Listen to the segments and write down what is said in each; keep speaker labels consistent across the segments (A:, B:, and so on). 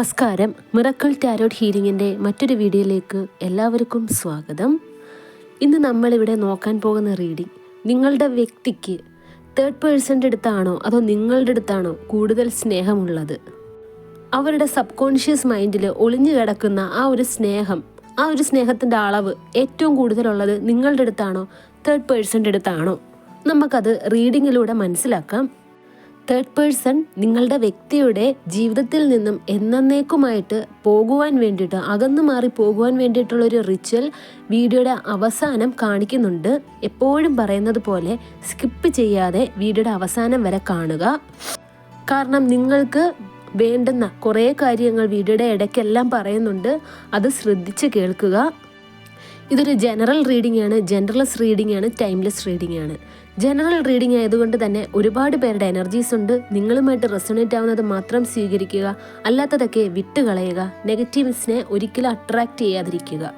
A: നമസ്കാരം. Miracle tarot ഹീലിങ്ങിന്റെ മറ്റൊരു വീഡിയോയിലേക്ക് എല്ലാവർക്കും സ്വാഗതം. ഇന്ന് നമ്മളിവിടെ നോക്കാൻ പോകുന്ന റീഡിംഗ് നിങ്ങളുടെ വ്യക്തിക്ക് തേർഡ് പേഴ്സന്റെ അടുത്താണോ അതോ നിങ്ങളുടെ അടുത്താണോ കൂടുതൽ സ്നേഹമുള്ളത്? അവരുടെ സബ് കോൺഷ്യസ് മൈൻഡിൽ ഒളിഞ്ഞു കിടക്കുന്ന ആ ഒരു സ്നേഹം ആ ഒരു സ്നേഹത്തിന്റെ അളവ് ഏറ്റവും കൂടുതലുള്ളത് നിങ്ങളുടെ അടുത്താണോ തേർഡ് പേഴ്സന്റെ അടുത്താണോ? നമുക്കത് റീഡിങ്ങിലൂടെ മനസ്സിലാക്കാം. തേർഡ് പേഴ്സൺ നിങ്ങളുടെ വ്യക്തിയുടെ ജീവിതത്തിൽ നിന്നും എന്നേക്കുമായിട്ട് പോകുവാൻ വേണ്ടിയിട്ട് അകന്നു മാറി പോകുവാൻ വേണ്ടിയിട്ടുള്ള ഒരു റിച്വൽ വീഡിയോയുടെ അവസാനം കാണിക്കുന്നുണ്ട്. എപ്പോഴും പറയുന്നത് പോലെ സ്കിപ്പ് ചെയ്യാതെ വീഡിയോയുടെ അവസാനം വരെ കാണുക. കാരണം നിങ്ങൾക്ക് വേണ്ടുന്ന കുറേ കാര്യങ്ങൾ വീഡിയോയുടെ ഇടയ്ക്കെല്ലാം പറയുന്നുണ്ട്. അത് ശ്രദ്ധിച്ച് കേൾക്കുക. ഇതൊരു ജനറൽ റീഡിംഗ് ആണ്. ജനറൽസ് റീഡിംഗ് ആണ്. ടൈംലെസ് റീഡിംഗ് ആണ്. ജനറൽ റീഡിംഗ് ആയതുകൊണ്ട് തന്നെ ഒരുപാട് പേരുടെ എനർജീസ് ഉണ്ട്. നിങ്ങളുമായിട്ട് റെസൊണേറ്റ് ആവുന്നത് മാത്രം സ്വീകരിക്കുക. അല്ലാത്തതൊക്കെ വിട്ടുകളയുക. നെഗറ്റീവ്സിനെ ഒരിക്കലും അട്രാക്റ്റ് ചെയ്യാതിരിക്കുക.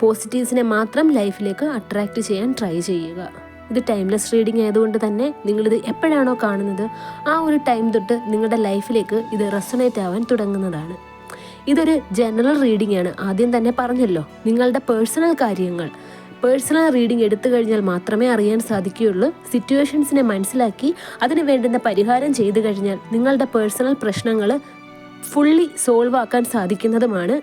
A: പോസിറ്റീവ്സിനെ മാത്രം ലൈഫിലേക്ക് അട്രാക്റ്റ് ചെയ്യാൻ ട്രൈ ചെയ്യുക. ഇത് ടൈംലെസ് റീഡിംഗ് ആയതുകൊണ്ട് തന്നെ നിങ്ങളിത് എപ്പോഴാണോ കാണുന്നത് ആ ഒരു ടൈം തൊട്ട് നിങ്ങളുടെ ലൈഫിലേക്ക് ഇത് റെസൊണേറ്റ് ആവാൻ തുടങ്ങുന്നതാണ്. ഇതൊരു ജനറൽ റീഡിംഗ് ആണ്. ആദ്യം തന്നെ പറഞ്ഞല്ലോ നിങ്ങളുടെ പേഴ്സണൽ കാര്യങ്ങൾ പേഴ്സണൽ റീഡിംഗ് എടുത്തു കഴിഞ്ഞാൽ മാത്രമേ അറിയാൻ സാധിക്കുകയുള്ളൂ. സിറ്റുവേഷൻസിനെ മനസ്സിലാക്കി അതിന് വേണ്ടുന്ന പരിഹാരം ചെയ്തു കഴിഞ്ഞാൽ നിങ്ങളുടെ പേഴ്സണൽ പ്രശ്നങ്ങൾ ഫുള്ളി സോൾവ് ആക്കാൻ സാധിക്കുന്നതുമാണ്.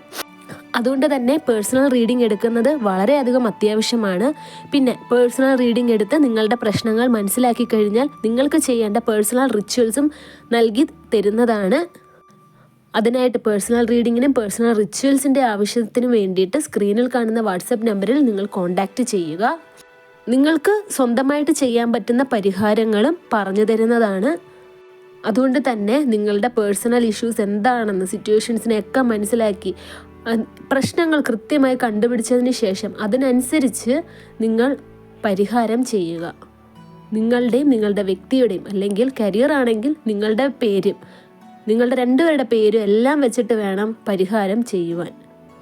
A: അതുകൊണ്ട് തന്നെ പേഴ്സണൽ റീഡിംഗ് എടുക്കുന്നത് വളരെയധികം അത്യാവശ്യമാണ്. പിന്നെ പേഴ്സണൽ റീഡിംഗ് എടുത്ത് നിങ്ങളുടെ പ്രശ്നങ്ങൾ മനസ്സിലാക്കി കഴിഞ്ഞാൽ നിങ്ങൾക്ക് ചെയ്യേണ്ട പേഴ്സണൽ റിച്വൽസും നൽകി തരുന്നതാണ്. അതിനായിട്ട് പേഴ്സണൽ റീഡിങ്ങിനും പേഴ്സണൽ റിച്വൽസിന്റെ ആവശ്യത്തിനും വേണ്ടിയിട്ട് സ്ക്രീനിൽ കാണുന്ന വാട്സപ്പ് നമ്പറിൽ നിങ്ങൾ കോൺടാക്റ്റ് ചെയ്യുക. നിങ്ങൾക്ക് സ്വന്തമായിട്ട് ചെയ്യാൻ പറ്റുന്ന പരിഹാരങ്ങളും പറഞ്ഞു തരുന്നതാണ്. അതുകൊണ്ട് തന്നെ നിങ്ങളുടെ പേഴ്സണൽ ഇഷ്യൂസ് എന്താണെന്ന് സിറ്റുവേഷൻസിനെയൊക്കെ മനസ്സിലാക്കി പ്രശ്നങ്ങൾ കൃത്യമായി കണ്ടുപിടിച്ചതിന് ശേഷം അതിനനുസരിച്ച് നിങ്ങൾ പരിഹാരം ചെയ്യുക. നിങ്ങളുടെയും നിങ്ങളുടെ വ്യക്തിയുടെയും അല്ലെങ്കിൽ കരിയർ ആണെങ്കിൽ നിങ്ങളുടെ പേരും നിങ്ങളുടെ രണ്ടുപേരുടെ പേരും എല്ലാം വെച്ചിട്ട് വേണം പരിഹാരം ചെയ്യുവാൻ.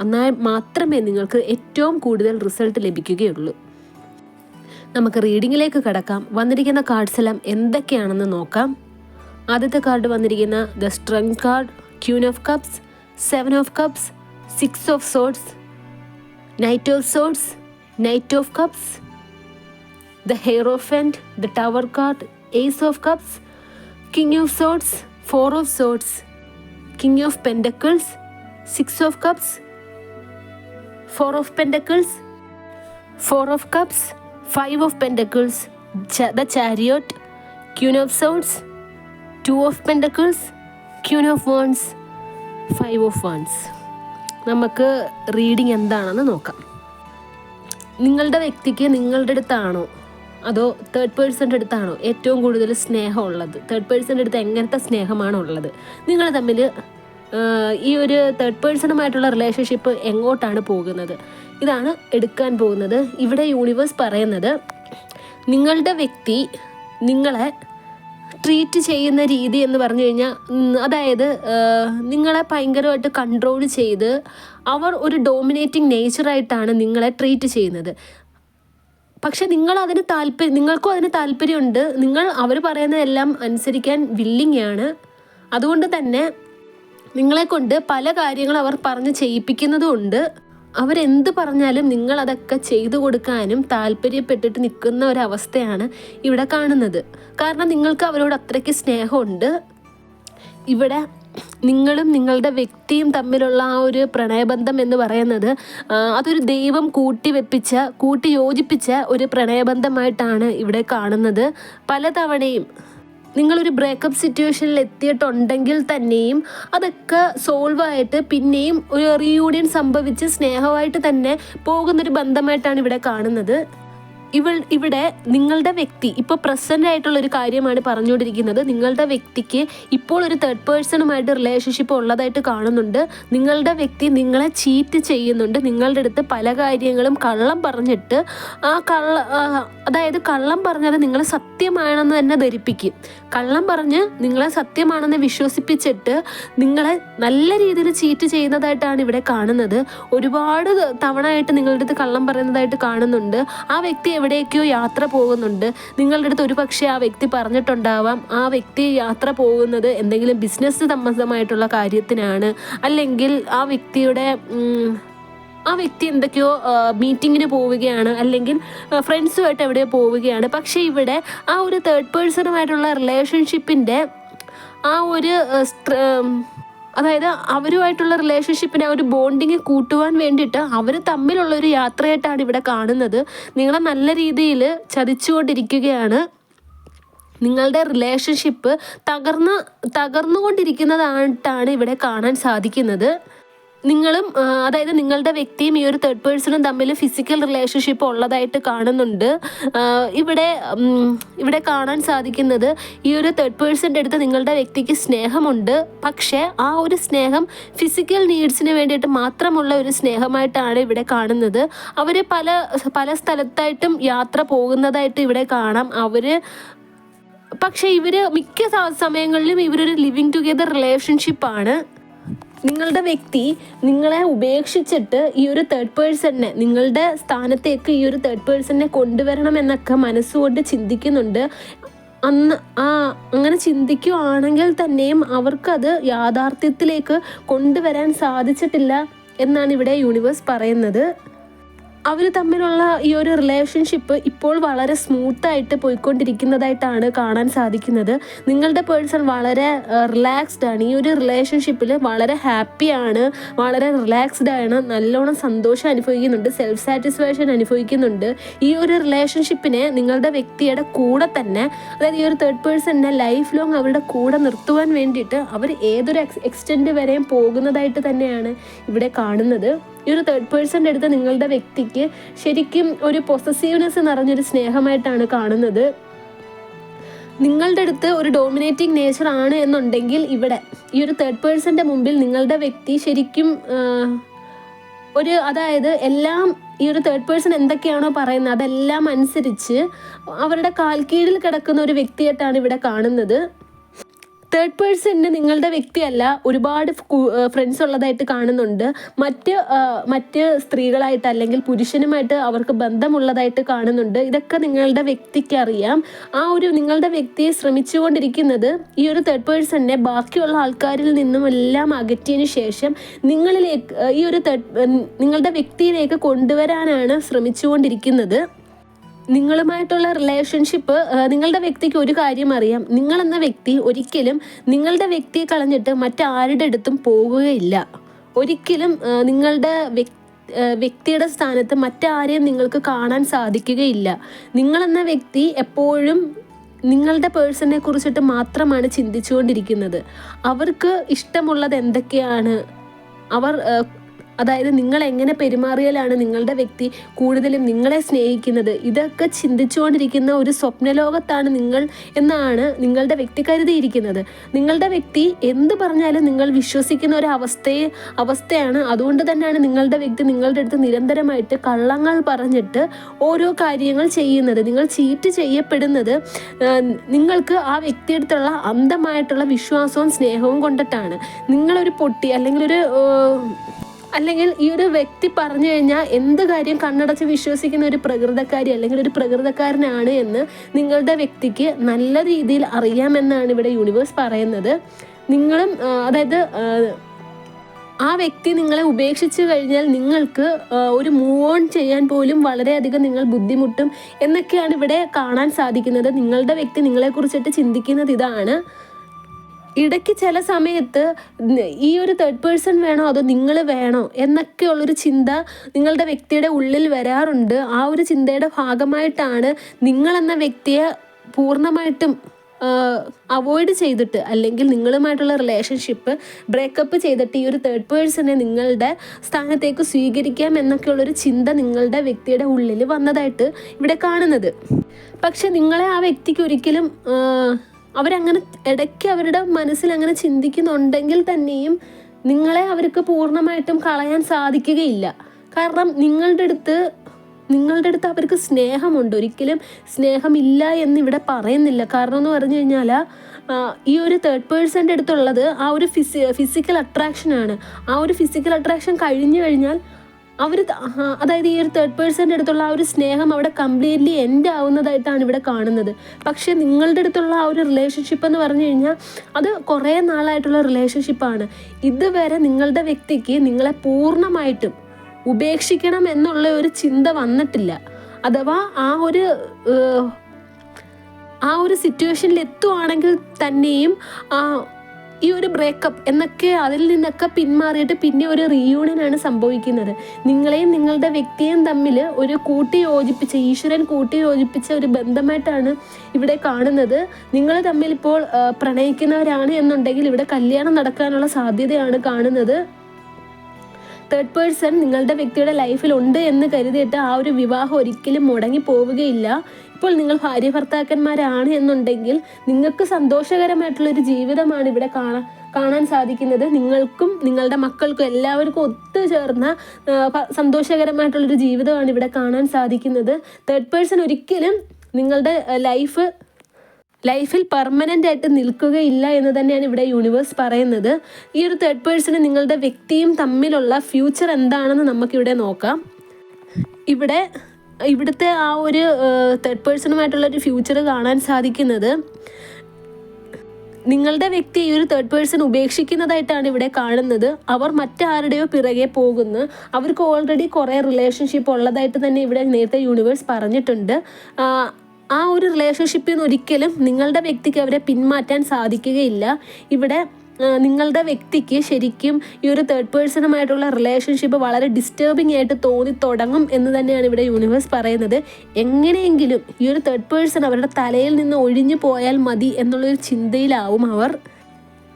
A: എന്നാൽ മാത്രമേ നിങ്ങൾക്ക് ഏറ്റവും കൂടുതൽ റിസൾട്ട് ലഭിക്കുകയുള്ളൂ. നമുക്ക് റീഡിങ്ങിലേക്ക് കടക്കാം. വന്നിരിക്കുന്ന കാർഡ്സ് എല്ലാം എന്തൊക്കെയാണെന്ന് നോക്കാം. ആദ്യത്തെ കാർഡ് വന്നിരിക്കുന്ന the strength card queen of cups seven of cups six of swords knight of swords knight of cups the hair of end the tower card ace of cups king of swords four of swords king of pentacles six of cups four of pentacles four of cups five of pentacles the chariot queen of swords two of pentacles queen of wands five of wands നമുക്ക് reading എന്താണെന്ന് നോക്കാം. നിങ്ങളുടെ വ്യക്തിക്ക് നിങ്ങളുടെ അടുത്താണോ അതോ third പേഴ്സന്റെ അടുത്താണോ ഏറ്റവും കൂടുതൽ സ്നേഹമുള്ളത്? തേർഡ് പേഴ്സന്റെ അടുത്ത് എങ്ങനത്തെ സ്നേഹമാണ് ഉള്ളത്? നിങ്ങൾ തമ്മിൽ ഈ ഒരു തേർഡ് പേഴ്സണുമായിട്ടുള്ള റിലേഷൻഷിപ്പ് എങ്ങോട്ടാണ് പോകുന്നത്? ഇതാണ് എടുക്കാൻ പോകുന്നത്. ഇവിടെ യൂണിവേഴ്സ് പറയുന്നത് നിങ്ങളുടെ വ്യക്തി നിങ്ങളെ ട്രീറ്റ് ചെയ്യുന്ന രീതി എന്ന് പറഞ്ഞു കഴിഞ്ഞാൽ അതായത് നിങ്ങളെ ഭയങ്കരമായിട്ട് കൺട്രോൾ ചെയ്ത് അവർ ഒരു ഡോമിനേറ്റിംഗ് നേച്ചറായിട്ടാണ് നിങ്ങളെ ട്രീറ്റ് ചെയ്യുന്നത്. പക്ഷെ നിങ്ങൾ അതിന് താല്പര്യം നിങ്ങൾക്കും അതിന് താല്പര്യമുണ്ട്. നിങ്ങൾ അവർ പറയുന്നതെല്ലാം അനുസരിക്കാൻ വില്ലിങ് ആണ്. അതുകൊണ്ട് തന്നെ നിങ്ങളെ കൊണ്ട് പല കാര്യങ്ങളും അവർ പറഞ്ഞ് ചെയ്യിപ്പിക്കുന്നതുകൊണ്ട് അവരെന്ത് പറഞ്ഞാലും നിങ്ങൾ അതൊക്കെ ചെയ്തു കൊടുക്കാനും താല്പര്യപ്പെട്ടിട്ട് നിൽക്കുന്ന ഒരവസ്ഥയാണ് ഇവിടെ കാണുന്നത്. കാരണം നിങ്ങൾക്ക് അവരോട് അത്രയ്ക്ക് സ്നേഹമുണ്ട്. ഇവിടെ നിങ്ങളും നിങ്ങളുടെ വ്യക്തിയും തമ്മിലുള്ള ആ ഒരു പ്രണയബന്ധം എന്ന് പറയുന്നത് അതൊരു ദൈവം കൂട്ടിവെപ്പിച്ച കൂട്ടി യോജിപ്പിച്ച ഒരു പ്രണയബന്ധമായിട്ടാണ് ഇവിടെ കാണുന്നത്. പലതവണയും നിങ്ങളൊരു ബ്രേക്കപ്പ് സിറ്റുവേഷനിൽ എത്തിയിട്ടുണ്ടെങ്കിൽ തന്നെയും അതൊക്കെ സോൾവ് ആയിട്ട് പിന്നെയും ഒരു റീയൂണിയൻ സംഭവിച്ച് സ്നേഹമായിട്ട് തന്നെ പോകുന്നൊരു ബന്ധമായിട്ടാണ് ഇവിടെ കാണുന്നത്. ഇവൾ ഇവിടെ നിങ്ങളുടെ വ്യക്തി ഇപ്പോൾ പ്രസന്റ് ആയിട്ടുള്ള ഒരു കാര്യമാണ് പറഞ്ഞുകൊണ്ടിരിക്കുന്നത്. നിങ്ങളുടെ വ്യക്തിക്ക് ഇപ്പോൾ ഒരു തേർഡ് പേഴ്സണുമായിട്ട് റിലേഷൻഷിപ്പ് ഉള്ളതായിട്ട് കാണുന്നുണ്ട്. നിങ്ങളുടെ വ്യക്തി നിങ്ങളെ ചീറ്റ് ചെയ്യുന്നുണ്ട്. നിങ്ങളുടെ അടുത്ത് പല കാര്യങ്ങളും കള്ളം പറഞ്ഞിട്ട് ആ കള്ള അതായത് കള്ളം പറഞ്ഞത് നിങ്ങൾ സത്യമാണെന്ന് തന്നെ ധരിപ്പിക്കും. കള്ളം പറഞ്ഞ് നിങ്ങളെ സത്യമാണെന്ന് വിശ്വസിപ്പിച്ചിട്ട് നിങ്ങളെ നല്ല രീതിയിൽ ചീറ്റ് ചെയ്യുന്നതായിട്ടാണ് ഇവിടെ കാണുന്നത്. ഒരുപാട് തവണ ആയിട്ട് നിങ്ങളുടെ അടുത്ത് കള്ളം പറയുന്നതായിട്ട് കാണുന്നുണ്ട്. ആ വ്യക്തി എവിടേക്കോ യാത്ര പോകുന്നുണ്ട്. നിങ്ങളുടെ അടുത്ത് ഒരു പക്ഷേ ആ വ്യക്തി പറഞ്ഞിട്ടുണ്ടാവാം ആ വ്യക്തി യാത്ര പോകുന്നത് എന്തെങ്കിലും ബിസിനസ് സംബന്ധമായിട്ടുള്ള കാര്യത്തിനാണ്. അല്ലെങ്കിൽ ആ വ്യക്തിയുടെ ആ വ്യക്തി എന്തൊക്കെയോ മീറ്റിങ്ങിന് പോവുകയാണ് അല്ലെങ്കിൽ ഫ്രണ്ട്സുമായിട്ട് എവിടെയോ പോവുകയാണ്. പക്ഷേ ഇവിടെ ആ ഒരു തേർഡ് പേഴ്സണുമായിട്ടുള്ള റിലേഷൻഷിപ്പിന്റെ ആ ഒരു അതായത് അവരുമായിട്ടുള്ള റിലേഷൻഷിപ്പിനെ ആ ഒരു ബോണ്ടിങ് കൂട്ടുവാൻ വേണ്ടിയിട്ട് അവർ തമ്മിലുള്ള ഒരു യാത്രയായിട്ടാണ് ഇവിടെ കാണുന്നത്. നിങ്ങളെ നല്ല രീതിയിൽ ചതിച്ചുകൊണ്ടിരിക്കുകയാണ്. നിങ്ങളുടെ റിലേഷൻഷിപ്പ് തകർന്ന് തകർന്നുകൊണ്ടിരിക്കുന്നതായിട്ടാണ് ഇവിടെ കാണാൻ സാധിക്കുന്നത്. നിങ്ങളും അതായത് നിങ്ങളുടെ വ്യക്തിയും ഈ ഒരു തേർഡ് പേഴ്സണും തമ്മിൽ ഫിസിക്കൽ റിലേഷൻഷിപ്പ് ഉള്ളതായിട്ട് കാണുന്നുണ്ട്. ഇവിടെ ഇവിടെ കാണാൻ സാധിക്കുന്നത് ഈ ഒരു തേർഡ് പേഴ്സന്റെ അടുത്ത് നിങ്ങളുടെ വ്യക്തിക്ക് സ്നേഹമുണ്ട്. പക്ഷേ ആ ഒരു സ്നേഹം ഫിസിക്കൽ നീഡ്സിന് വേണ്ടിയിട്ട് മാത്രമുള്ള ഒരു സ്നേഹമായിട്ടാണ് ഇവിടെ കാണുന്നത്. അവർ പല പല സ്ഥലത്തായിട്ടും യാത്ര പോകുന്നതായിട്ട് ഇവിടെ കാണാം. അവർ പക്ഷേ ഇവർ മിക്ക സമയങ്ങളിലും ഇവരൊരു ലിവിങ് ടുഗെദർ റിലേഷൻഷിപ്പാണ് നിങ്ങളുടെ വ്യക്തി നിങ്ങളെ ഉപേക്ഷിച്ചിട്ട് ഈ ഒരു തേർഡ് പേഴ്സണിനെ നിങ്ങളുടെ സ്ഥാനത്തേക്ക് ഈ ഒരു തേർഡ് പേഴ്സണിനെ കൊണ്ടുവരണം എന്നൊക്കെ മനസ്സുകൊണ്ട് ചിന്തിക്കുന്നുണ്ട്. അന്ന് ആ അങ്ങനെ ചിന്തിക്കുകയാണെങ്കിൽ തന്നെയും അവർക്കത് യാഥാർത്ഥ്യത്തിലേക്ക് കൊണ്ടുവരാൻ സാധിച്ചിട്ടില്ല എന്നാണ് ഇവിടെ യൂണിവേഴ്സ് പറയുന്നത്. അവർ തമ്മിലുള്ള ഈ ഒരു റിലേഷൻഷിപ്പ് ഇപ്പോൾ വളരെ സ്മൂത്തായിട്ട് പോയിക്കൊണ്ടിരിക്കുന്നതായിട്ടാണ് കാണാൻ സാധിക്കുന്നത്. നിങ്ങളുടെ പേഴ്സൺ വളരെ റിലാക്സ്ഡ് ആണ്. ഈ ഒരു റിലേഷൻഷിപ്പിൽ വളരെ ഹാപ്പിയാണ് വളരെ റിലാക്സ്ഡ് ആണ്. നല്ലോണം സന്തോഷം അനുഭവിക്കുന്നുണ്ട്. സെൽഫ് സാറ്റിസ്ഫാക്ഷൻ അനുഭവിക്കുന്നുണ്ട്. ഈ ഒരു റിലേഷൻഷിപ്പിനെ നിങ്ങളുടെ വ്യക്തിയുടെ കൂടെ തന്നെ അതായത് ഈ ഒരു തേർഡ് പേഴ്സണിനെ ലൈഫ് ലോങ് അവരുടെ കൂടെ നിർത്തുവാൻ വേണ്ടിയിട്ട് അവർ ഏതൊരു എക്സ് എക്സ്റ്റെൻഡ് വരെയും പോകുന്നതായിട്ട് തന്നെയാണ് ഇവിടെ കാണുന്നത്. ഈ ഒരു തേർഡ് പേഴ്സന്റെ അടുത്ത് നിങ്ങളുടെ വ്യക്തിക്ക് ശരിക്കും ഒരു പൊസസീവ്നെസ് നിറഞ്ഞൊരു സ്നേഹമായിട്ടാണ് കാണുന്നത്. നിങ്ങളുടെ അടുത്ത് ഒരു ഡോമിനേറ്റിംഗ് നേച്ചർ ആണ് എന്നുണ്ടെങ്കിൽ ഇവിടെ ഈ ഒരു തേർഡ് പേഴ്സന്റെ മുമ്പിൽ നിങ്ങളുടെ വ്യക്തി ശരിക്കും ഒരു അതായത് എല്ലാം ഈ ഒരു തേർഡ് പേഴ്സൺ എന്തൊക്കെയാണോ പറയുന്നത് അതെല്ലാം അനുസരിച്ച് അവരുടെ കാൽക്കീഴിൽ കിടക്കുന്ന ഒരു വ്യക്തിയായിട്ടാണ് ഇവിടെ കാണുന്നത്. തേർഡ് പേഴ്സണിന് നിങ്ങളുടെ വ്യക്തിയല്ല ഒരുപാട് ഫ്രണ്ട്സ് ഉള്ളതായിട്ട് കാണുന്നുണ്ട്. മറ്റ് മറ്റ് സ്ത്രീകളായിട്ട് അല്ലെങ്കിൽ പുരുഷനുമായിട്ട് അവർക്ക് ബന്ധമുള്ളതായിട്ട് കാണുന്നുണ്ട്. ഇതൊക്കെ നിങ്ങളുടെ വ്യക്തിക്ക് അറിയാം. ആ ഒരു നിങ്ങളുടെ വ്യക്തിയെ ശ്രമിച്ചുകൊണ്ടിരിക്കുന്നത് ഈ ഒരു തേർഡ് പേഴ്സണിനെ ബാക്കിയുള്ള ആൾക്കാരിൽ നിന്നും എല്ലാം അകറ്റിയതിന് ശേഷം നിങ്ങളിലേക്ക് ഈ ഒരു നിങ്ങളുടെ വ്യക്തിയിലേക്ക് കൊണ്ടുവരാനാണ് ശ്രമിച്ചുകൊണ്ടിരിക്കുന്നത്. നിങ്ങളുമായിട്ടുള്ള റിലേഷൻഷിപ്പ് നിങ്ങളുടെ വ്യക്തിക്ക് ഒരു കാര്യം അറിയാം. നിങ്ങൾ എന്ന വ്യക്തി ഒരിക്കലും നിങ്ങളുടെ വ്യക്തിയെ കളഞ്ഞിട്ട് മറ്റാരുടെ അടുത്തും പോവുകയില്ല. ഒരിക്കലും നിങ്ങളുടെ വ്യക്തി വ്യക്തിയുടെ സ്ഥാനത്ത് മറ്റാരെയും നിങ്ങൾക്ക് കാണാൻ സാധിക്കുകയില്ല. നിങ്ങളെന്ന വ്യക്തി എപ്പോഴും നിങ്ങളുടെ പേഴ്സണെ കുറിച്ചിട്ട് മാത്രമാണ് ചിന്തിച്ചുകൊണ്ടിരിക്കുന്നത്. അവർക്ക് ഇഷ്ടമുള്ളത് എന്തൊക്കെയാണ്? അവർ അതായത് നിങ്ങൾ എങ്ങനെ പെരുമാറിയാലാണ് നിങ്ങളുടെ വ്യക്തി കൂടുതലും നിങ്ങളെ സ്നേഹിക്കുന്നത്. ഇതൊക്കെ ചിന്തിച്ചുകൊണ്ടിരിക്കുന്ന ഒരു സ്വപ്നലോകത്താണ് നിങ്ങൾ എന്നാണ് നിങ്ങളുടെ വ്യക്തി കരുതിയിരിക്കുന്നത്. നിങ്ങളുടെ വ്യക്തി എന്ത് പറഞ്ഞാലും നിങ്ങൾ വിശ്വസിക്കുന്ന ഒരു അവസ്ഥയെ അവസ്ഥയാണ്. അതുകൊണ്ട് തന്നെയാണ് നിങ്ങളുടെ വ്യക്തി നിങ്ങളുടെ അടുത്ത് നിരന്തരമായിട്ട് കള്ളങ്ങൾ പറഞ്ഞിട്ട് ഓരോ കാര്യങ്ങൾ ചെയ്യുന്നത്. നിങ്ങൾ ചീറ്റ് ചെയ്യപ്പെടുന്നത് നിങ്ങൾക്ക് ആ വ്യക്തിയടുത്തുള്ള അന്ധമായിട്ടുള്ള വിശ്വാസവും സ്നേഹവും കൊണ്ടിട്ടാണ്. നിങ്ങളൊരു പൊട്ടി അല്ലെങ്കിൽ ഒരു അല്ലെങ്കിൽ ഈ ഒരു വ്യക്തി പറഞ്ഞു കഴിഞ്ഞാൽ എന്ത് കാര്യം കണ്ണടച്ച് വിശ്വസിക്കുന്ന ഒരു പ്രകൃതക്കാരി അല്ലെങ്കിൽ ഒരു പ്രകൃതക്കാരനാണ് എന്ന് നിങ്ങളുടെ വ്യക്തിക്ക് നല്ല രീതിയിൽ അറിയാമെന്നാണ് ഇവിടെ യൂണിവേഴ്സ് പറയുന്നത്. നിങ്ങളും അതായത് ആ, വ്യക്തി നിങ്ങളെ ഉപേക്ഷിച്ചു കഴിഞ്ഞാൽ നിങ്ങൾക്ക് ഒരു മൂവ് ഓൺ ചെയ്യാൻ പോലും വളരെയധികം നിങ്ങൾ ബുദ്ധിമുട്ടും എന്നൊക്കെയാണ് ഇവിടെ കാണാൻ സാധിക്കുന്നത്. നിങ്ങളുടെ വ്യക്തി നിങ്ങളെക്കുറിച്ചിട്ട് ചിന്തിക്കുന്നത് ഇതാണ്. ഇടയ്ക്ക് ചില സമയത്ത് ഈ ഒരു തേർഡ് പേഴ്സൺ വേണോ അതോ നിങ്ങൾ വേണോ എന്നൊക്കെയുള്ളൊരു ചിന്ത നിങ്ങളുടെ വ്യക്തിയുടെ ഉള്ളിൽ വരാറുണ്ട്. ആ ഒരു ചിന്തയുടെ ഭാഗമായിട്ടാണ് നിങ്ങളെന്ന വ്യക്തിയെ പൂർണമായിട്ടും അവോയ്ഡ് ചെയ്തിട്ട് അല്ലെങ്കിൽ നിങ്ങളുമായിട്ടുള്ള റിലേഷൻഷിപ്പ് ബ്രേക്കപ്പ് ചെയ്തിട്ട് ഈ ഒരു തേർഡ് പേഴ്സണെ നിങ്ങളുടെ സ്ഥാനത്തേക്ക് സ്വീകരിക്കാം എന്നൊക്കെയുള്ളൊരു ചിന്ത നിങ്ങളുടെ വ്യക്തിയുടെ ഉള്ളിൽ വന്നതായിട്ട് ഇവിടെ കാണുന്നത്. പക്ഷെ നിങ്ങളെ ആ വ്യക്തിക്ക് ഒരിക്കലും അവരങ്ങനെ ഇടയ്ക്ക് അവരുടെ മനസ്സിൽ അങ്ങനെ ചിന്തിക്കുന്നുണ്ടെങ്കിൽ തന്നെയും നിങ്ങളെ അവർക്ക് പൂർണമായിട്ടും കളയാൻ സാധിക്കുകയില്ല. കാരണം നിങ്ങളുടെ അടുത്ത് നിങ്ങളുടെ അടുത്ത് അവർക്ക് സ്നേഹമുണ്ട്. ഒരിക്കലും സ്നേഹമില്ല എന്ന് ഇവിടെ പറയുന്നില്ല. കാരണം എന്ന് പറഞ്ഞു കഴിഞ്ഞാൽ ഈ ഒരു തേർഡ് പേഴ്സന്റെ അടുത്തുള്ളത് ആ ഒരു ഫിസി ഫിസിക്കൽ അട്രാക്ഷനാണ് ആ ഒരു ഫിസിക്കൽ അട്രാക്ഷൻ കഴിഞ്ഞു കഴിഞ്ഞാൽ അവർ അതായത് ഈ ഒരു തേർഡ് പേഴ്സന്റെ അടുത്തുള്ള ആ ഒരു സ്നേഹം അവിടെ കംപ്ലീറ്റ്ലി എൻഡ് ആവുന്നതായിട്ടാണ് ഇവിടെ കാണുന്നത്. പക്ഷേ നിങ്ങളുടെ അടുത്തുള്ള ആ ഒരു റിലേഷൻഷിപ്പ് എന്ന് പറഞ്ഞു കഴിഞ്ഞാൽ അത് കുറേ നാളായിട്ടുള്ള റിലേഷൻഷിപ്പാണ് ഇതുവരെ നിങ്ങളുടെ വ്യക്തിക്ക് നിങ്ങളെ പൂർണമായിട്ടും ഉപേക്ഷിക്കണം എന്നുള്ള ഒരു ചിന്ത വന്നിട്ടില്ല. അഥവാ ആ ഒരു ആ ഒരു സിറ്റുവേഷനിൽ എത്തുവാണെങ്കിൽ തന്നെയും ഈ ഒരു ബ്രേക്കപ്പ് എന്നൊക്കെ അതിൽ നിന്നൊക്കെ പിന്മാറിയിട്ട് പിന്നെ ഒരു റീയൂണിയനാണ് സംഭവിക്കുന്നത്. നിങ്ങളെയും നിങ്ങളുടെ വ്യക്തിയും തമ്മിൽ ഒരു കൂട്ടി യോജിപ്പിച്ച ഈശ്വരൻ കൂട്ടി യോജിപ്പിച്ച ഒരു ബന്ധമായിട്ടാണ് ഇവിടെ കാണുന്നത്. നിങ്ങൾ തമ്മിൽ ഇപ്പോൾ പ്രണയിക്കുന്നവരാണ് എന്നുണ്ടെങ്കിൽ ഇവിടെ കല്യാണം നടക്കാനുള്ള സാധ്യതയാണ് കാണുന്നത്. തേർഡ് പേഴ്സൺ നിങ്ങളുടെ വ്യക്തിയുടെ ലൈഫിൽ ഉണ്ട് എന്ന് കരുതിയിട്ട് ആ ഒരു വിവാഹം ഒരിക്കലും മുടങ്ങി പോവുകയില്ല. ഇപ്പോൾ നിങ്ങൾ ഭാര്യ ഭർത്താക്കന്മാരാണ് എന്നുണ്ടെങ്കിൽ നിങ്ങൾക്ക് സന്തോഷകരമായിട്ടുള്ള ഒരു ജീവിതമാണ് ഇവിടെ കാണാൻ കാണാൻ സാധിക്കുന്നത്. നിങ്ങൾക്കും നിങ്ങളുടെ മക്കൾക്കും എല്ലാവർക്കും ഒത്തു ഒത്തുചേർന്ന സന്തോഷകരമായിട്ടുള്ളൊരു ജീവിതമാണ് ഇവിടെ കാണാൻ സാധിക്കുന്നത്. തേർഡ് പേഴ്സൺ ഒരിക്കലും നിങ്ങളുടെ ലൈഫ് ലൈഫിൽ പെർമനന്റ് ആയിട്ട് നിൽക്കുകയില്ല എന്ന് തന്നെയാണ് ഇവിടെ യൂണിവേഴ്സ് പറയുന്നത്. ഈ ഒരു തേർഡ് പേഴ്സണ് നിങ്ങളുടെ വ്യക്തിയും തമ്മിലുള്ള ഫ്യൂച്ചർ എന്താണെന്ന് നമുക്കിവിടെ നോക്കാം. ഇവിടെ ഇവിടുത്തെ ആ ഒരു തേർഡ് പേഴ്സണുമായിട്ടുള്ള ഒരു ഫ്യൂച്ചർ കാണാൻ സാധിക്കുന്നത്. നിങ്ങളുടെ വ്യക്തി ഈ ഒരു തേർഡ് പേഴ്സൺ ഉപേക്ഷിക്കുന്നതായിട്ടാണ് ഇവിടെ കാണുന്നത്. അവർ മറ്റാരുടെയോ പിറകെ പോകുന്നു. അവർക്ക് ഓൾറെഡി കുറേ റിലേഷൻഷിപ്പ് ഉള്ളതായിട്ട് തന്നെ ഇവിടെ നേരത്തെ യൂണിവേഴ്സ് പറഞ്ഞിട്ടുണ്ട്. ആ ഒരു റിലേഷൻഷിപ്പിൽ നിന്ന് ഒരിക്കലും നിങ്ങളുടെ വ്യക്തിക്ക് അവരെ പിന്മാറ്റാൻ സാധിക്കുകയില്ല. ഇവിടെ നിങ്ങളുടെ വ്യക്തിക്ക് ശരിക്കും ഈ ഒരു തേർഡ് പേഴ്സണുമായിട്ടുള്ള റിലേഷൻഷിപ്പ് വളരെ ഡിസ്റ്റർബിംഗ് ആയിട്ട് തോന്നി തുടങ്ങും എന്ന് തന്നെയാണ് ഇവിടെ യൂണിവേഴ്സ് പറയുന്നത്. എങ്ങനെയെങ്കിലും ഈ ഒരു തേർഡ് പേഴ്സൺ അവരുടെ തലയിൽ നിന്ന് ഒഴിഞ്ഞു പോയാൽ മതി എന്നുള്ളൊരു ചിന്തയിലാവും അവർ.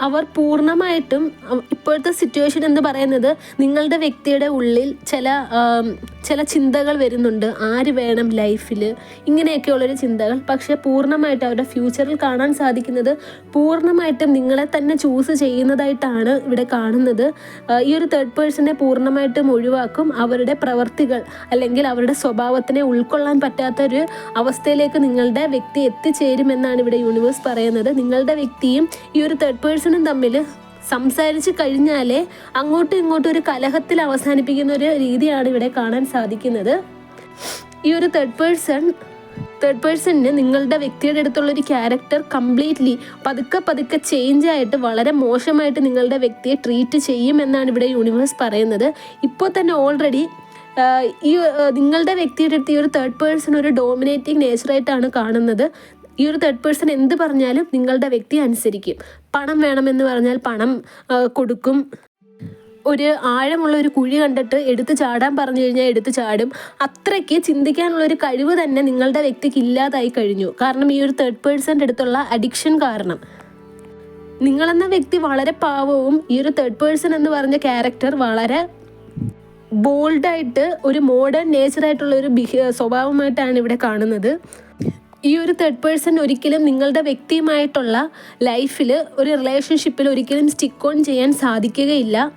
A: അവർ പൂർണമായിട്ടും ഇപ്പോഴത്തെ സിറ്റുവേഷൻ എന്ന് പറയുന്നത് നിങ്ങളുടെ വ്യക്തിയുടെ ഉള്ളിൽ ചില ചില ചിന്തകൾ വരുന്നുണ്ട്. ആര് വേണം ലൈഫിൽ ഇങ്ങനെയൊക്കെയുള്ളൊരു ചിന്തകൾ. പക്ഷെ പൂർണമായിട്ട് അവരുടെ ഫ്യൂച്ചറിൽ കാണാൻ സാധിക്കുന്നത് പൂർണമായിട്ടും നിങ്ങളെ തന്നെ ചൂസ് ചെയ്യുന്നതായിട്ടാണ് ഇവിടെ കാണുന്നത്. ഈ ഒരു തേർഡ് പേഴ്സണെ പൂർണമായിട്ടും ഒഴിവാക്കും. അവരുടെ പ്രവർത്തികൾ അല്ലെങ്കിൽ അവരുടെ സ്വഭാവത്തിനെ ഉൾക്കൊള്ളാൻ പറ്റാത്ത ഒരു അവസ്ഥയിലേക്ക് നിങ്ങളുടെ വ്യക്തി എത്തിച്ചേരുമെന്നാണ് ഇവിടെ യൂണിവേഴ്സ് പറയുന്നത്. നിങ്ങളുടെ വ്യക്തിയും ഈ ഒരു തേർഡ് പേഴ്സണും തമ്മിൽ സംസാരിച്ച് കഴിഞ്ഞാലേ അങ്ങോട്ടും ഇങ്ങോട്ടും ഒരു കലഹത്തിൽ അവസാനിപ്പിക്കുന്ന ഒരു രീതിയാണ് ഇവിടെ കാണാൻ സാധിക്കുന്നത്. ഈ ഒരു തേർഡ് പേഴ്സൺ തേർഡ് പേഴ്സണിന് നിങ്ങളുടെ വ്യക്തിയുടെ അടുത്തുള്ള ഒരു ക്യാരക്ടർ കംപ്ലീറ്റ്ലി പതുക്കെ പതുക്കെ ചേഞ്ച് ആയിട്ട് വളരെ മോശമായിട്ട് നിങ്ങളുടെ വ്യക്തിയെ ട്രീറ്റ് ചെയ്യുമെന്നാണ് ഇവിടെ യൂണിവേഴ്സ് പറയുന്നത്. ഇപ്പോൾ തന്നെ ഓൾറെഡി ഈ നിങ്ങളുടെ വ്യക്തിയുടെ അടുത്ത് ഈ ഒരു തേർഡ് പേഴ്സൺ ഒരു ഡോമിനേറ്റിംഗ് നേച്ചറായിട്ടാണ് കാണുന്നത്. ഈ ഒരു തേർഡ് പേഴ്സൺ എന്ത് പറഞ്ഞാലും നിങ്ങളുടെ വ്യക്തി അനുസരിക്കും. പണം വേണമെന്ന് പറഞ്ഞാൽ പണം കൊടുക്കും. ഒരു ആഴമുള്ള ഒരു കുഴി കണ്ടിട്ട് എടുത്തു ചാടാൻ പറഞ്ഞു കഴിഞ്ഞാൽ എടുത്തു ചാടും. അത്രയ്ക്ക് ചിന്തിക്കാനുള്ള ഒരു കഴിവ് തന്നെ നിങ്ങളുടെ വ്യക്തിക്ക് ഇല്ലാതായി കഴിഞ്ഞു. കാരണം ഈ ഒരു തേർഡ് പേഴ്സന്റെ അടുത്തുള്ള അഡിക്ഷൻ കാരണം. നിങ്ങളെന്ന വ്യക്തി വളരെ പാവവും ഈ ഒരു തേർഡ് പേഴ്സൺ എന്ന് പറഞ്ഞ ക്യാരക്ടർ വളരെ ബോൾഡായിട്ട് ഒരു മോഡേൺ നേച്ചറായിട്ടുള്ള ഒരു ബിഹേ സ്വഭാവമായിട്ടാണ് ഇവിടെ കാണുന്നത്. ഈ ഒരു തേർഡ് പേഴ്സൺ ഒരിക്കലും നിങ്ങളുടെ വ്യക്തിയുമായിട്ടുള്ള ലൈഫിൽ ഒരു റിലേഷൻഷിപ്പിൽ ഒരിക്കലും സ്റ്റിക്ക് ഓൺ ചെയ്യാൻ സാധിക്കുകയില്ല.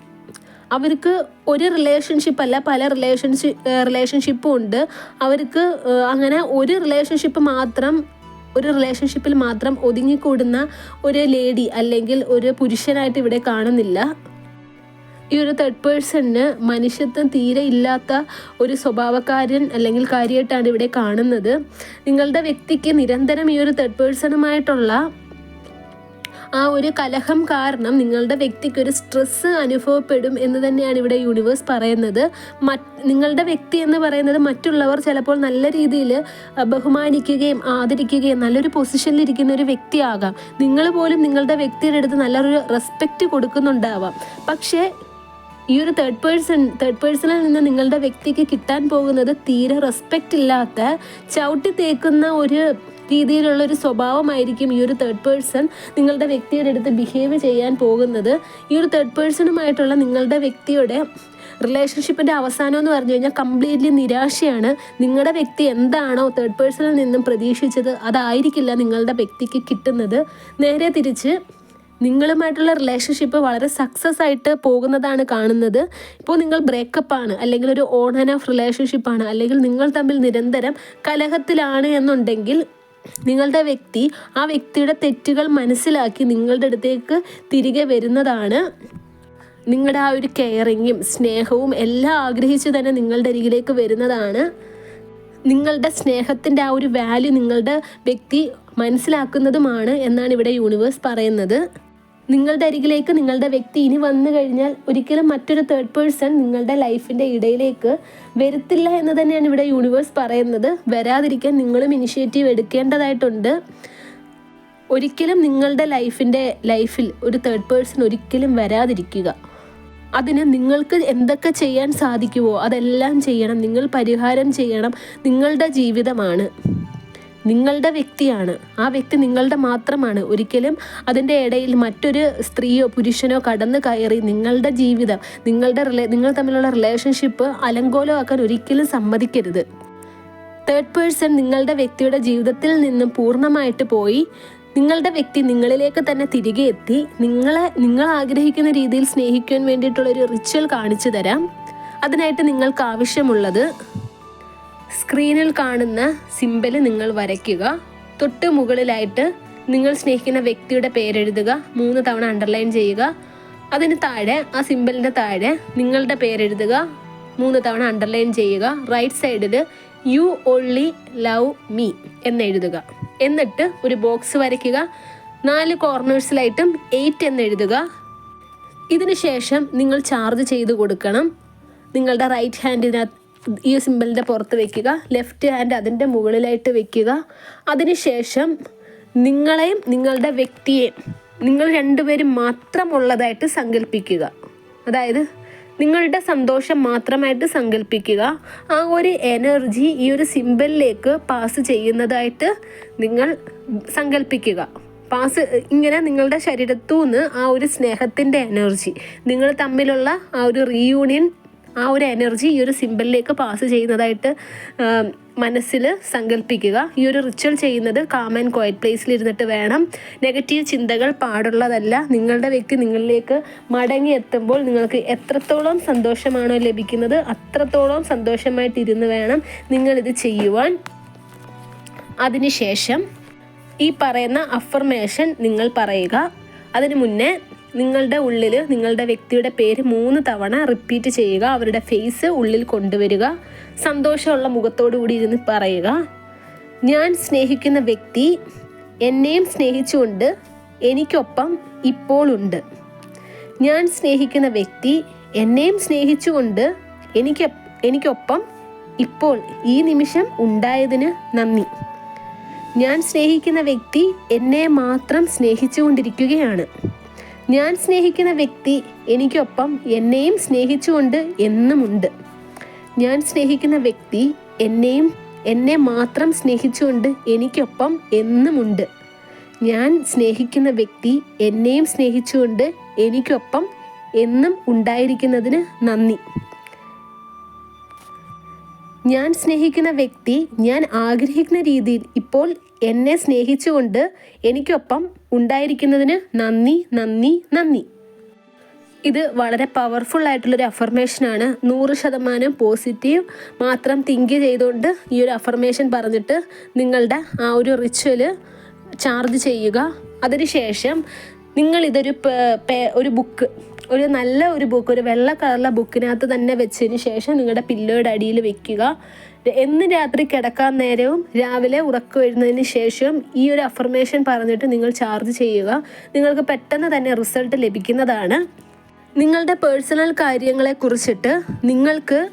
A: അവർക്ക് ഒരു റിലേഷൻഷിപ്പ് അല്ല പല റിലേഷൻഷി റിലേഷൻഷിപ്പും ഉണ്ട്. അവർക്ക് അങ്ങനെ ഒരു റിലേഷൻഷിപ്പ് മാത്രം ഒരു റിലേഷൻഷിപ്പിൽ മാത്രം ഒതുങ്ങിക്കൂടുന്ന ഒരു ലേഡി അല്ലെങ്കിൽ ഒരു പുരുഷനായിട്ട് ഇവിടെ കാണുന്നില്ല. ഈ ഒരു തേർഡ് പേഴ്സണിന് മനുഷ്യത്വം തീരെ ഇല്ലാത്ത ഒരു സ്വഭാവക്കാരൻ അല്ലെങ്കിൽ കാര്യമായിട്ടാണ് ഇവിടെ കാണുന്നത്. നിങ്ങളുടെ വ്യക്തിക്ക് നിരന്തരം ഈ ഒരു തേർഡ് പേഴ്സണുമായിട്ടുള്ള ആ ഒരു കലഹം കാരണം നിങ്ങളുടെ വ്യക്തിക്ക് ഒരു സ്ട്രെസ്സ് അനുഭവപ്പെടും എന്ന് തന്നെയാണ് ഇവിടെ യൂണിവേഴ്സ് പറയുന്നത്. നിങ്ങളുടെ വ്യക്തി എന്ന് പറയുന്നത് മറ്റുള്ളവർ ചിലപ്പോൾ നല്ല രീതിയിൽ ബഹുമാനിക്കുകയും ആദരിക്കുകയും നല്ലൊരു പൊസിഷനിൽ ഇരിക്കുന്ന ഒരു വ്യക്തിയാകാം. നിങ്ങൾ പോലും നിങ്ങളുടെ വ്യക്തിയുടെ അടുത്ത് നല്ലൊരു റെസ്പെക്റ്റ് കൊടുക്കുന്നുണ്ടാവാം. പക്ഷേ ഈ ഒരു തേർഡ് പേഴ്സൺ തേർഡ് പേഴ്സണിൽ നിന്ന് നിങ്ങളുടെ വ്യക്തിക്ക് കിട്ടാൻ പോകുന്നത് തീരെ റെസ്പെക്റ്റ് ഇല്ലാത്ത ചവിട്ടി തേക്കുന്ന ഒരു രീതിയിലുള്ള ഒരു സ്വഭാവമായിരിക്കും ഈ ഒരു തേർഡ് പേഴ്സൺ നിങ്ങളുടെ വ്യക്തിയുടെ അടുത്ത് ബിഹേവ് ചെയ്യാൻ പോകുന്നത്. ഈ ഒരു തേർഡ് പേഴ്സണുമായിട്ടുള്ള നിങ്ങളുടെ വ്യക്തിയുടെ റിലേഷൻഷിപ്പിന്റെ അവസാനം എന്ന് പറഞ്ഞു കഴിഞ്ഞാൽ കംപ്ലീറ്റ്ലി നിരാശയാണ്. നിങ്ങളുടെ വ്യക്തി എന്താണോ തേർഡ് പേഴ്സണിൽ നിന്നും പ്രതീക്ഷിച്ചത് അതായിരിക്കില്ല നിങ്ങളുടെ വ്യക്തിക്ക് കിട്ടുന്നത്. നേരെ തിരിച്ച് നിങ്ങളുമായിട്ടുള്ള റിലേഷൻഷിപ്പ് വളരെ സക്സസ് ആയിട്ട് പോകുന്നതാണ് കാണുന്നത്. ഇപ്പോൾ നിങ്ങൾ ബ്രേക്കപ്പ് ആണ് അല്ലെങ്കിൽ ഒരു ഓൺ ആൻഡ് ഓഫ് റിലേഷൻഷിപ്പാണ് അല്ലെങ്കിൽ നിങ്ങൾ തമ്മിൽ നിരന്തരം കലഹത്തിലാണ് എന്നുണ്ടെങ്കിൽ നിങ്ങളുടെ വ്യക്തി ആ വ്യക്തിയുടെ തെറ്റുകൾ മനസ്സിലാക്കി നിങ്ങളുടെ അടുത്തേക്ക് തിരികെ വരുന്നതാണ് നിങ്ങളുടെ ആ ഒരു കെയറിങ്ങും സ്നേഹവും എല്ലാം ആഗ്രഹിച്ച് തന്നെ നിങ്ങളുടെ അരികിലേക്ക് വരുന്നതാണ്. നിങ്ങളുടെ സ്നേഹത്തിന്റെ ആ ഒരു വാല്യൂ നിങ്ങളുടെ വ്യക്തി മനസ്സിലാക്കുന്നതുമാണ് എന്നാണ് ഇവിടെ യൂണിവേഴ്സ് പറയുന്നത്. നിങ്ങളുടെ അരികിലേക്ക് നിങ്ങളുടെ വ്യക്തി ഇനി വന്നു കഴിഞ്ഞാൽ ഒരിക്കലും മറ്റൊരു തേർഡ് പേഴ്സൺ നിങ്ങളുടെ ലൈഫിന്റെ ഇടയിലേക്ക് വരുത്തില്ല എന്ന് തന്നെയാണ് ഇവിടെ യൂണിവേഴ്സ് പറയുന്നത്. വരാതിരിക്കാൻ നിങ്ങളും ഇനിഷ്യേറ്റീവ് എടുക്കേണ്ടതായിട്ടുണ്ട്. ഒരിക്കലും നിങ്ങളുടെ ലൈഫിന്റെ ലൈഫിൽ ഒരു തേർഡ് പേഴ്സൺ ഒരിക്കലും വരാതിരിക്കുക. അതിന് നിങ്ങൾക്ക് എന്തൊക്കെ ചെയ്യാൻ സാധിക്കുമോ അതെല്ലാം ചെയ്യണം. നിങ്ങൾ പരിഹാരം ചെയ്യണം. നിങ്ങളുടെ ജീവിതമാണ്. നിങ്ങളുടെ വ്യക്തിയാണ്. ആ വ്യക്തി നിങ്ങളുടെ മാത്രമാണ്. ഒരിക്കലും അതിന്റെ ഇടയിൽ മറ്റൊരു സ്ത്രീയോ പുരുഷനോ കടന്നു കയറി നിങ്ങളുടെ ജീവിതം നിങ്ങളുടെ റിലേ നിങ്ങൾ തമ്മിലുള്ള റിലേഷൻഷിപ്പ് അലങ്കോലമാക്കാൻ ഒരിക്കലും സമ്മതിക്കരുത്. തേർഡ് പേഴ്സൺ നിങ്ങളുടെ വ്യക്തിയുടെ ജീവിതത്തിൽ നിന്നും പൂർണമായിട്ട് പോയി നിങ്ങളുടെ വ്യക്തി നിങ്ങളിലേക്ക് തന്നെ തിരികെ എത്തി നിങ്ങളെ നിങ്ങൾ ആഗ്രഹിക്കുന്ന രീതിയിൽ സ്നേഹിക്കാൻ വേണ്ടിയിട്ടുള്ള ഒരു റിച്വൽ കാണിച്ചു തരാം. അതിനായിട്ട് നിങ്ങൾക്ക് ആവശ്യമുള്ളത് സ്ക്രീനിൽ കാണുന്ന സിമ്പൽ നിങ്ങൾ വരയ്ക്കുക. തൊട്ട് മുകളിലായിട്ട് നിങ്ങൾ സ്നേഹിക്കുന്ന വ്യക്തിയുടെ പേരെഴുതുക. മൂന്ന് തവണ അണ്ടർലൈൻ ചെയ്യുക. അതിന് താഴെ ആ സിമ്പലിന്റെ താഴെ നിങ്ങളുടെ പേരെഴുതുക. മൂന്ന് തവണ അണ്ടർലൈൻ ചെയ്യുക. റൈറ്റ് സൈഡിൽ യു ഓൺലി ലവ് മീ എന്നെഴുതുക എന്നിട്ട് ഒരു ബോക്സ് വരയ്ക്കുക. നാല് കോർണേഴ്സിലായിട്ടും എയ്റ്റ് എന്നെഴുതുക ഇതിന് ശേഷം നിങ്ങൾ ചാർജ് ചെയ്ത് കൊടുക്കണം. നിങ്ങളുടെ റൈറ്റ് ഹാൻഡിനകത്ത് ഈ സിമ്പിളിന്റെ പുറത്ത് വെക്കുക. ലെഫ്റ്റ് ഹാൻഡ് അതിന്റെ മുകളിലായിട്ട് വെക്കുക. അതിനുശേഷം നിങ്ങളെയും നിങ്ങളുടെ വ്യക്തിയെയും നിങ്ങൾ രണ്ടുപേരും മാത്രമുള്ളതായിട്ട് സങ്കല്പിക്കുക. അതായത് നിങ്ങളുടെ സന്തോഷം മാത്രമായിട്ട് സങ്കല്പിക്കുക. ആ ഒരു എനർജി ഈ ഒരു സിമ്പിളിലേക്ക് പാസ് ചെയ്യുന്നതായിട്ട് നിങ്ങൾ സങ്കല്പിക്കുക. പാസ് ഇങ്ങനെ നിങ്ങളുടെ ശരീരത്തു നിന്ന് ആ ഒരു സ്നേഹത്തിന്റെ എനർജി നിങ്ങൾ തമ്മിലുള്ള ആ ഒരു റീയൂണിയൻ ആ ഒരു എനർജി ഈ ഒരു സിമ്പിളിലേക്ക് പാസ് ചെയ്യുന്നതായിട്ട് മനസ്സിൽ സങ്കല്പിക്കുക ഈ ഒരു റിച്വൽ ചെയ്യുന്നത് കാം ആൻഡ് ക്വയറ്റ് പ്ലേസിൽ ഇരുന്നിട്ട് വേണം. നെഗറ്റീവ് ചിന്തകൾ പാടുള്ളതല്ല. നിങ്ങളുടെ വ്യക്തി നിങ്ങളിലേക്ക് മടങ്ങി എത്തുമ്പോൾ നിങ്ങൾക്ക് എത്രത്തോളം സന്തോഷമാണോ ലഭിക്കുന്നത് അത്രത്തോളം സന്തോഷമായിട്ടിരുന്ന് വേണം നിങ്ങളിത് ചെയ്യുവാൻ. അതിനുശേഷം ഈ പറയുന്ന അഫർമേഷൻ നിങ്ങൾ പറയുക. അതിനു മുന്നേ നിങ്ങളുടെ ഉള്ളിൽ നിങ്ങളുടെ വ്യക്തിയുടെ പേര് മൂന്ന് തവണ റിപ്പീറ്റ് ചെയ്യുക. അവരുടെ ഫേസ് ഉള്ളിൽ കൊണ്ടുവരിക. സന്തോഷമുള്ള മുഖത്തോടു കൂടി ഇരുന്ന് പറയുക. ഞാൻ സ്നേഹിക്കുന്ന വ്യക്തി എന്നെയും സ്നേഹിച്ചുകൊണ്ട് എനിക്കൊപ്പം ഇപ്പോൾ ഉണ്ട്. ഞാൻ സ്നേഹിക്കുന്ന വ്യക്തി എന്നെയും സ്നേഹിച്ചുകൊണ്ട് എനിക്ക് എനിക്കൊപ്പം ഇപ്പോൾ ഈ നിമിഷം ഉണ്ടായതിന് നന്ദി. ഞാൻ സ്നേഹിക്കുന്ന വ്യക്തി എന്നെ മാത്രം സ്നേഹിച്ചുകൊണ്ടിരിക്കുകയാണ്. ഞാൻ സ്നേഹിക്കുന്ന വ്യക്തി എനിക്കൊപ്പം എന്നെയും സ്നേഹിച്ചുകൊണ്ട് എന്നുമുണ്ട്. ഞാൻ സ്നേഹിക്കുന്ന വ്യക്തി എന്നെയും എന്നെ മാത്രം സ്നേഹിച്ചുകൊണ്ട് എനിക്കൊപ്പം എന്നുമുണ്ട്. ഞാൻ സ്നേഹിക്കുന്ന വ്യക്തി എന്നെയും സ്നേഹിച്ചുകൊണ്ട് എനിക്കൊപ്പം എന്നും ഉണ്ടായിരിക്കുന്നതിന് നന്ദി. ഞാൻ സ്നേഹിക്കുന്ന വ്യക്തി ഞാൻ ആഗ്രഹിക്കുന്ന രീതിയിൽ ഇപ്പോൾ എന്നെ സ്നേഹിച്ചുകൊണ്ട് എനിക്കൊപ്പം ഉണ്ടായിരിക്കുന്നതിന് നന്ദി നന്ദി നന്ദി. ഇത് വളരെ പവർഫുൾ ആയിട്ടുള്ളൊരു അഫർമേഷനാണ് നൂറ് ശതമാനം പോസിറ്റീവ് മാത്രം തിങ്ക് ചെയ്തുകൊണ്ട് ഈ ഒരു അഫർമേഷൻ പറഞ്ഞിട്ട് നിങ്ങളുടെ ആ ഒരു റിച്വൽ ചാർജ് ചെയ്യുക. അതിനുശേഷം നിങ്ങൾ ഇതൊരു ഒരു ബുക്ക് ഒരു നല്ല ഒരു ബുക്ക് ഒരു വെള്ള കളറിലെ ബുക്കിനകത്ത് തന്നെ വെച്ചതിന് ശേഷം നിങ്ങളുടെ പില്ലോയുടെ അടിയിൽ വെക്കുക. എന്ന് രാത്രി കിടക്കാൻ നേരവും രാവിലെ ഉറക്കം വരുന്നതിന് ശേഷം ഈ ഒരു അഫർമേഷൻ പറഞ്ഞിട്ട് നിങ്ങൾ ചാർജ് ചെയ്യുക. നിങ്ങൾക്ക് പെട്ടെന്ന് തന്നെ റിസൾട്ട് ലഭിക്കുന്നതാണ്. നിങ്ങളുടെ പേഴ്സണൽ കാര്യങ്ങളെ കുറിച്ചിട്ട് നിങ്ങൾക്ക്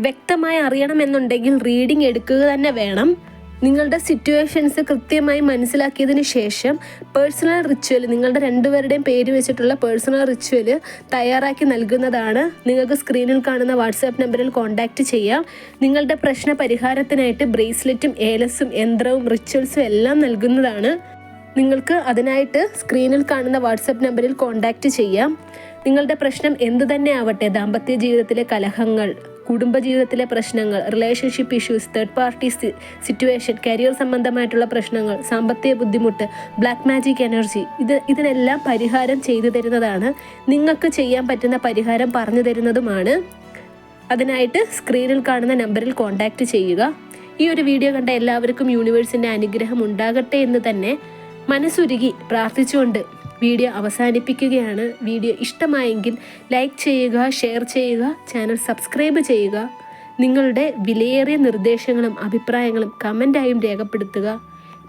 A: വ്യക്തമായി അറിയണമെന്നുണ്ടെങ്കിൽ റീഡിംഗ് എടുക്കുക തന്നെ വേണം. നിങ്ങളുടെ സിറ്റുവേഷൻസ് കൃത്യമായി മനസ്സിലാക്കിയതിന് ശേഷം പേഴ്സണൽ റിച്വൽ നിങ്ങളുടെ രണ്ടുപേരുടെയും പേര് വെച്ചിട്ടുള്ള പേഴ്സണൽ റിച്വൽ തയ്യാറാക്കി നൽകുന്നതാണ്. നിങ്ങൾക്ക് സ്ക്രീനിൽ കാണുന്ന വാട്സാപ്പ് നമ്പറിൽ കോൺടാക്റ്റ് ചെയ്യാം. നിങ്ങളുടെ പ്രശ്ന പരിഹാരത്തിനായിട്ട് ബ്രേസ്ലെറ്റും ഏലസും യന്ത്രവും റിച്വൽസും എല്ലാം നൽകുന്നതാണ്. നിങ്ങൾക്ക് അതിനായിട്ട് സ്ക്രീനിൽ കാണുന്ന വാട്സപ്പ് നമ്പറിൽ കോൺടാക്റ്റ് ചെയ്യാം. നിങ്ങളുടെ പ്രശ്നം എന്തു തന്നെ ആവട്ടെ ദാമ്പത്യ ജീവിതത്തിലെ കലഹങ്ങൾ കുടുംബജീവിതത്തിലെ പ്രശ്നങ്ങൾ relationship issues third party situation career സംബന്ധമായിട്ടുള്ള പ്രശ്നങ്ങൾ സാമ്പത്തിക ബുദ്ധിമുട്ട് ബ്ലാക്ക് മാജിക് എനർജി ഇത് ഇതിനെല്ലാം പരിഹാരം ചെയ്തു തരുന്നതാണ്. നിങ്ങൾക്ക് ചെയ്യാൻ പറ്റുന്ന പരിഹാരം പറഞ്ഞു തരുന്നതുമാണ്. അതിനായിട്ട് സ്ക്രീനിൽ കാണുന്ന നമ്പറിൽ കോൺടാക്റ്റ് ചെയ്യുക. ഈ ഒരു വീഡിയോ കണ്ട എല്ലാവർക്കും യൂണിവേഴ്സിന്റെ അനുഗ്രഹം ഉണ്ടാകട്ടെ എന്ന് തന്നെ മനസ്സുരുകി പ്രാർത്ഥിച്ചുകൊണ്ട് വീഡിയോ അവസാനിപ്പിക്കുകയാണ്. വീഡിയോ ഇഷ്ടമായെങ്കിൽ ലൈക്ക് ചെയ്യുക ഷെയർ ചെയ്യുക ചാനൽ സബ്സ്ക്രൈബ് ചെയ്യുക. നിങ്ങളുടെ വിലയേറിയ നിർദ്ദേശങ്ങളും അഭിപ്രായങ്ങളും കമന്റായും രേഖപ്പെടുത്തുക.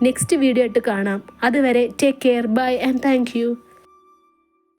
A: നെക്സ്റ്റ് വീഡിയോ ആയിട്ട് കാണാം. അതുവരെ take care bye and thank